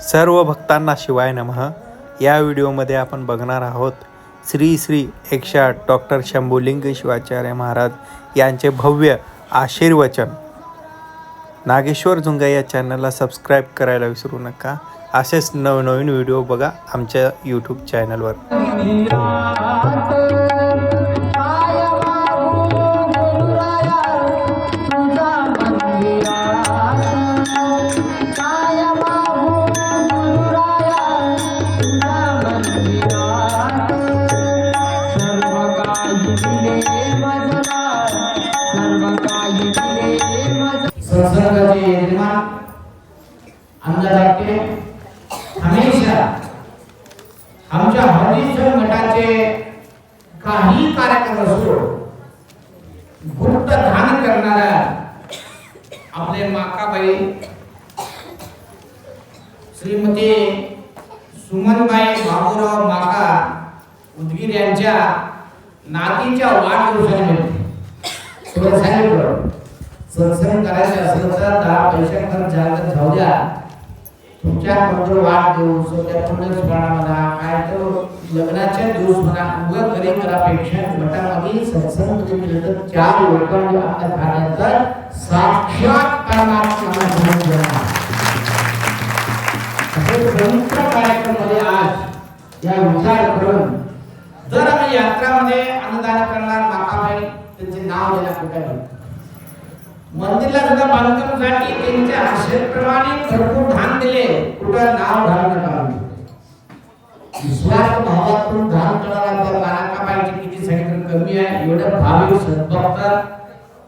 सर्व भक्तांना शिवाय नमः. या व्हिडिओमध्ये आपण बघणार आहोत श्री श्री एकशे आठ डॉक्टर शंभूलिंग शिवाचार्य महाराज यांचे भव्य आशीर्वचन. नागेश्वर झुंगा या चॅनलला सबस्क्राईब करायला विसरू नका. असेच नवनवीन व्हिडिओ बघा आमच्या यूट्यूब चॅनलवर श्रीमती सुमनबाई बाबूराव माका उदगीर यांच्या नातीच्या वाढदिवसानिमित्त थोडं सत्संग करायचे असेल तर दहा पैशांवर जागत जाऊ द्या. तुमच्या कोणतं वाढ देऊ सध्या पुण्यस्मरणा म्हणा काय तर लग्नाच्या दिवस म्हणा उगं घरी करापेक्षा गटामध्ये सत्संगमध्ये केलं तर चार लोकांनी आपल्या कार्याचं साक्षात परमात्मा घेऊन जाणार आज या विचार करून जर आम्ही यात्रामध्ये अनुदान करणार माताबाई त्यांचे नाव द्यायला कुठे? मंदिरला सुद्धा बांधकामासाठी त्यांच्या आशेप्रमाणे भरपूर धान दिले. कुठं? नाव घालू नका विश्वास भावातून धान करणारा तर कानाकाबाईची किती संख्या कमी आहे एवढं भावी सद्भक्त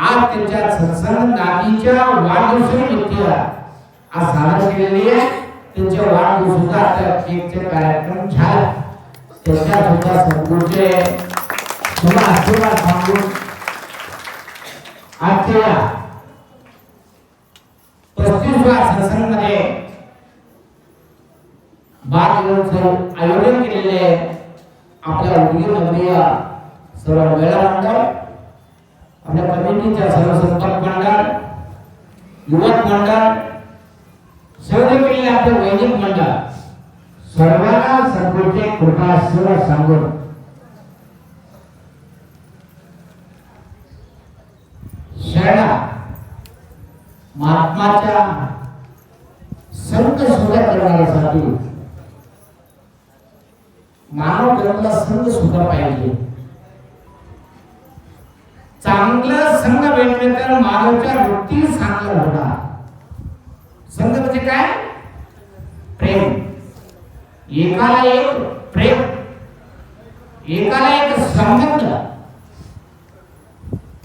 आज त्यांच्या सत्संग नातीच्या वाढदिवसानिमित्त आज सादर केलेली आहे. त्यांच्या वाढदिवसाचा आता केकचे कार्यक्रम झाला. त्याच्या सुद्धा सद्गुरूचे तुम्हाला आशीर्वाद सांगून आजच्या पस्तीसव्या सत्संगमध्ये बाल आयोजन केलेले आपल्या उदगीर सर्व मेळा मंडळ आपल्या कमिटीच्या सर्व संपर्क मंडळ युवक मंडळ सर्व केलेले वैदिक मंडळ. सर्वांना सद्गुरूचे कृपा सर्व सांगून. शरणा महात्माच्या संत सुद्धा करण्यासाठी मानव जन्माला संघ सुद्धा पाहिजे. चांगला संघ भेटले तर मानवच्या वृत्ती चांगला होणार संघ म्हणजे काय? प्रेम. एकाला एक प्रेम. एकाला एक संबंध.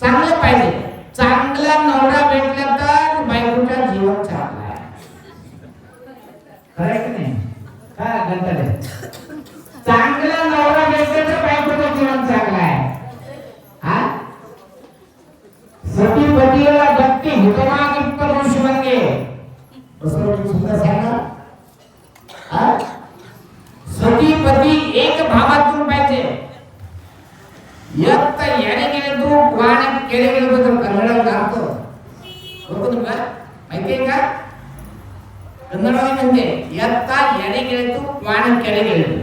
चांगलं पाहिजे. चांगला नवरा भेटला तर बायकोच्या जीवन चांगला आहे. खरं की नाही? काय गणपती चांगला नवरा भेटला तर बायकोचं जीवन चांगलं आहे. हा? सती पतीला भक्ती हितमाग सुद्धा सांगा. सती पती एक भावातून पाहिजे. एक तर याने गेले तू वाण केले गेले बद्दल तर कन्नड गातो बरोबर तुला माहिती आहे का? कन्नडमध्ये म्हणते यत्ता याने गेले तू वाण केले गेले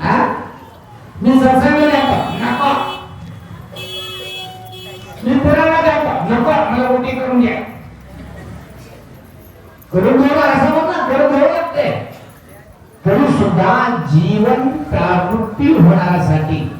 हा? मी सत्संग जातो नको. मी पुराला जातो नको. मला उठी करून घ्या. करून घ्यावं असं म्हणा करून घ्यावं तरी सुद्धा जीवन प्रावृत्ती होण्यासाठी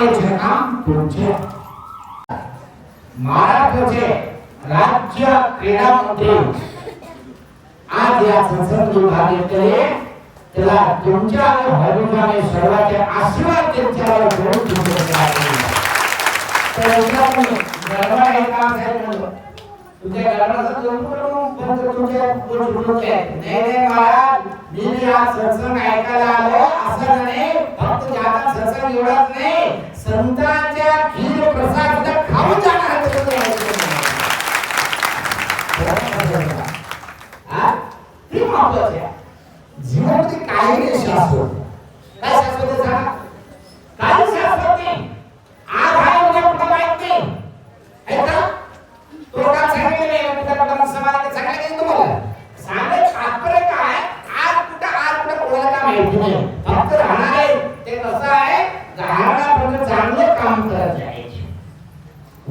करायचे काम तुमचे महाराष्ट्राचे राज्य क्रीडा मंत्री आज या संसद विभागाकडे त्याला तुमच्या हरिभाने सर्वांचे आशीर्वाद त्यांच्यावर घेऊन तुमच्या गरबाचं मी आज सत्संग ऐकायला आलो असं नाही फक्त जाता सत्संग एवढाच नाही Santa काम करत जायचे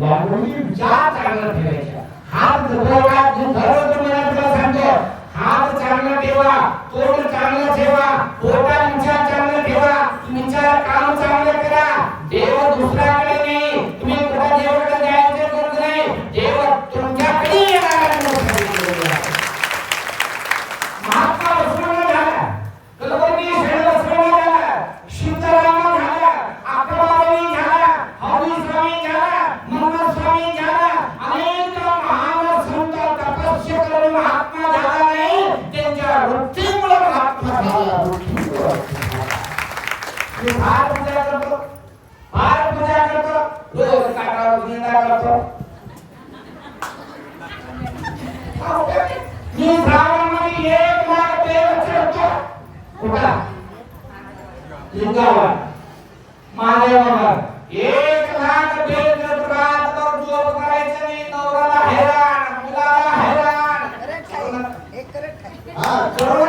यामुळे विचार चांगला ठेवायचा हात जपवा जो तुला सांगतो. हात चांगला ठेवा तोंड ठेवा पोटा विचार चांगला ठेवा विचार काम चांगला करा देव दुसऱ्याकडे ¡Afuera!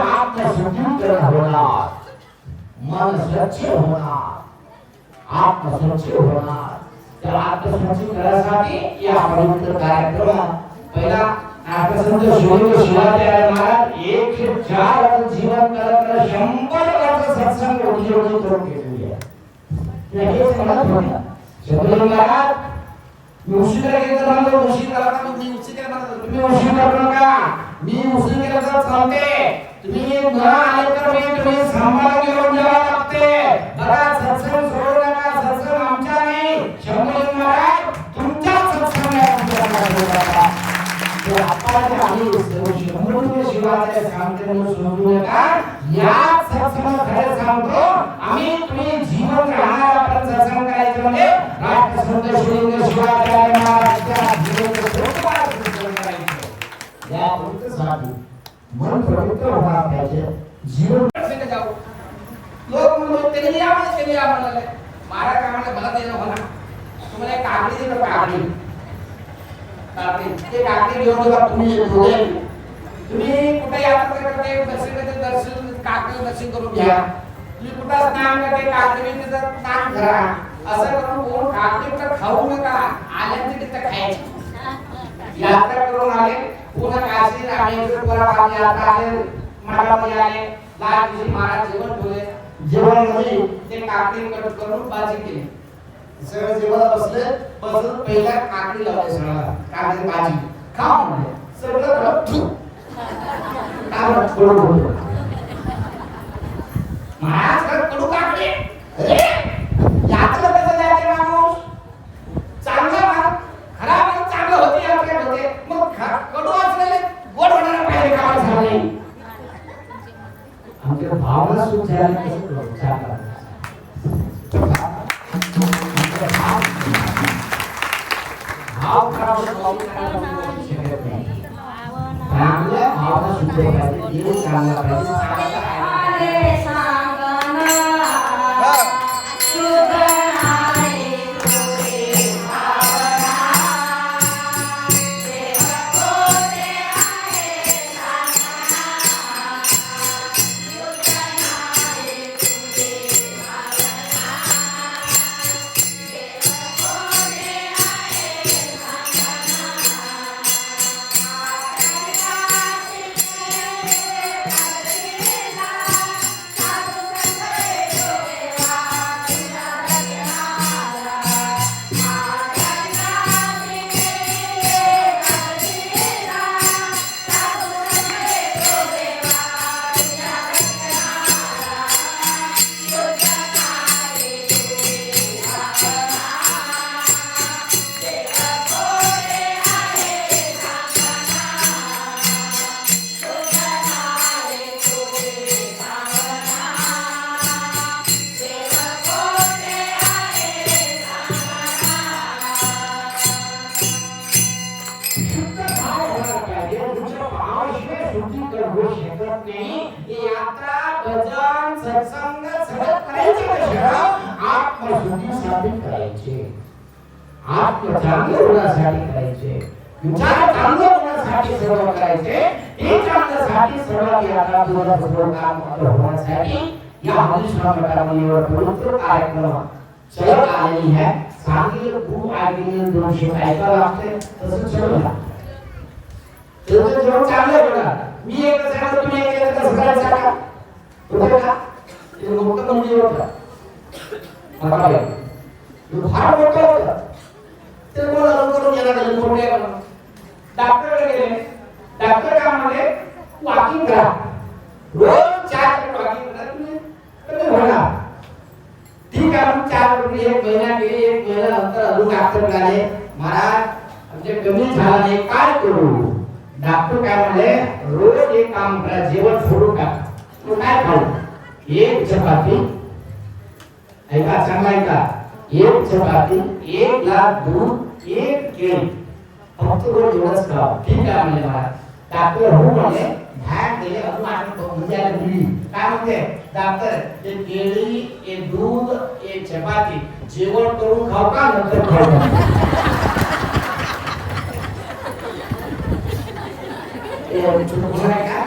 आत्मशुद्धीकरण होणार. मन स्वच्छ होणार. आत्मस्वच्छ होणार. तर आत्मस्वच्छ करण्यासाठी या पवित्र कार्यक्रमात पहिला नाटकसंत शिवाजी महाराज एकशे चार जीवन करत शंभर वर्ष सत्संग रोजी करून आहे म्हणत होता महाराज मी उशीर गेलो तुम्ही उशिरा करू नका. मी उशिरा गेलो तर चालते तुम्ही न सांभाळून घेऊन जावं लागते बघा सत्संग सत्संग नाही शंभर महाराज सत्संग आपण आम्ही शंभर सांगते म्हणून सोडू नका या सत्संग खरं सांगतो आम्ही तुम्ही जीवन राहणार आपण सत्संग करायचं म्हणजे शिवलिंग या मन पवित्र होणार पाहिजे. जीवन जाऊ. लोक म्हणतो त्यांनी या म्हणा त्यांनी या म्हणाले. काय मला देणं होणार तुम्हाला एक ते काकडी घेऊन तुम्ही दोघे तुम्ही कुठे यात्रा करते दर्शन दर्शन दर्शन करून घ्या. तुम्ही कुठं स्नान करते काकडी स्नान करा. असं करून कोण काकडी कुठं खाऊ नका. आल्यानंतर तिथं खायची. यात्रा करून आले. पुन्हा काशी रामेश्वर पुरा यात्रा आले. मठामध्ये आले. लालजी महाराज जेवण ठेवले जेवण म्हणजे ते काकडी कट करून भाजी केली. सगळं जेवण बसले. बसून पहिला काकडी लावले सगळ्याला. काकडी भाजी. खा म्हणले. सगळं रट्टू थू. काय महाराज कडू काकडी. ही यात्रा भजन सत्संग सगळं करायचे कशाला आत्मशुद्धीसाठी करायचे आत्म चांगलं होण्यासाठी करायचे विचार चांगलं होण्यासाठी सर्व करायचे हे चांगल्यासाठी सर्व यात्रा तुझा सर्व काम होण्यासाठी या हरिश्रा मठामध्ये पवित्र कार्यक्रम चलत आलेली आहे सांगली खूप ऐकलेली दोनशे ऐकावं लागते तसं चलत लागतं तुमचं जेवण चांगलं बघा मी एक सांगतो तुम्ही एक केलं तर सगळ्यांना सांगा होतं का ते मोठं म्हणजे होतं फार मोठं होतं ते मला लवकर डॉक्टर गेले डॉक्टर काय म्हणाले वॉकिंग करा रोज चार मिनिट वॉकिंग करा तुम्ही कमी होणार ठीक आहे मग चार मिनिट एक महिना गेले एक महिना नंतर अजून डॉक्टर म्हणाले महाराज आमचे कमी झाला नाही. काय करू? डॉक्टर काय म्हणले रोज एक काम करा, जेवण सोडू का तू काय खाऊ? एक चपाती. ऐका, चांगला ऐका. एक चपाती, एक ग्लास दूध, एक केळी. फक्त रोज एवढंच खावा. ठीक आहे म्हणले मला डॉक्टर हो म्हणले ध्यान दिले अजून म्हणजे आता दिली काय म्हणते? डॉक्टर ते केळी, एक दूध, एक चपाती. जेवण करून खाऊ का? नंतर खाऊ. का